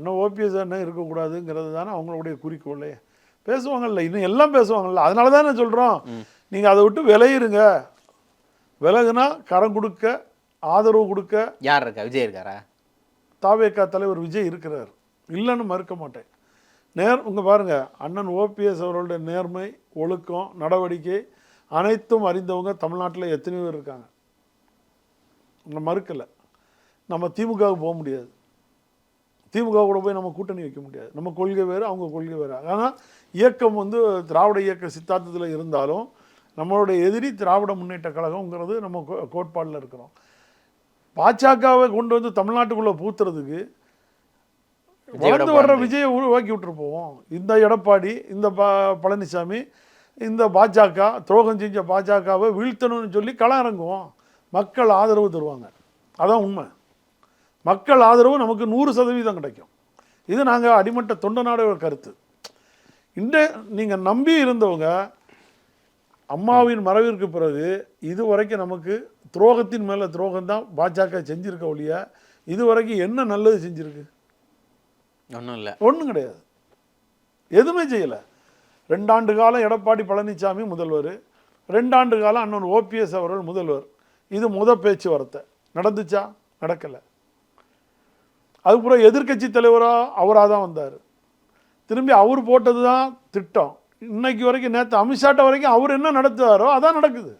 அண்ணன் ஓபிஎஸ் அண்ணன் இருக்கக்கூடாதுங்கிறது தானே அவங்களுடைய குறிக்கோளே. பேசுவாங்கல்ல இன்னும் எல்லாம் பேசுவாங்கல்ல. அதனால தானே சொல்கிறோம் நீங்கள் அதை விட்டு விளையிருங்க விலகுனா கரம் கொடுக்க ஆதரவு கொடுக்க. யார் இருக்கா? விஜய் இருக்காரா? தாவேக்கா தலைவர் விஜய் இருக்கிறார். இல்லைன்னு மறுக்க மாட்டேன். நேர் உங்க பாருங்க அண்ணன் ஓபிஎஸ் அவர்களுடைய நேர்மை ஒழுக்கம் நடவடிக்கை அனைத்தும் அறிந்தவங்க தமிழ்நாட்டில் எத்தனையோ பேர் இருக்காங்க. மறுக்கலை. நம்ம திமுகவுக்கு போக முடியாது. திமுக கூட போய் நம்ம கூட்டணி வைக்க முடியாது. நம்ம கொள்கை வேறு அவங்க கொள்கை வேறு. ஆனால் இயக்கம் வந்து திராவிட இயக்க சித்தாந்தத்தில் இருந்தாலும் நம்மளுடைய எதிரி திராவிட முன்னேற்ற கழகம்ங்கிறது நம்ம கோட்பாடில் இருக்கிறோம். பாஜகவை கொண்டு வந்து தமிழ்நாட்டுக்குள்ளே பூத்துறதுக்கு வளர்ந்து வர்ற விஜயை உருவாக்கி விட்டுரு போவோம் இந்த எடப்பாடி இந்த ப பழனிசாமி இந்த பாஜக துரோகம் செஞ்ச பாஜகவை வீழ்த்தணும்னு சொல்லி களம் இறங்குவோம். மக்கள் ஆதரவு தருவாங்க. அதான் உண்மை. மக்கள் ஆதரவு நமக்கு நூறு சதவீதம் கிடைக்கும். இது நாங்கள் அடிமட்ட தொண்ட நாடோட கருத்து. இந்த நீங்கள் நம்பி இருந்தவங்க அம்மாவின் மறைவிற்கு பிறகு இதுவரைக்கும் நமக்கு துரோகத்தின் மேலே துரோகம் தான் பாஜக செஞ்சிருக்க ஒழிய இதுவரைக்கும் என்ன நல்லது செஞ்சிருக்கு? ஒன்றும் இல்லை. ஒன்றும் கிடையாது. எதுவுமே செய்யலை. ரெண்டாண்டு காலம் எடப்பாடி பழனிசாமி முதல்வர் ரெண்டாண்டு காலம் அண்ணன் ஓபிஎஸ் அவர்கள் முதல்வர். இது முத பேச்சுவார்த்தை. நடந்துச்சா? நடக்கலை. அதுக்கப்புறம் எதிர்க்கட்சி தலைவராக அவராக தான் வந்தார். திரும்பி அவர் போட்டது தான் திட்டம். இன்னைக்கு வரைக்கும் நேற்று அமித்ஷாட்ட வரைக்கும் அவர் என்ன நடத்துவாரோ அதான் நடக்குது.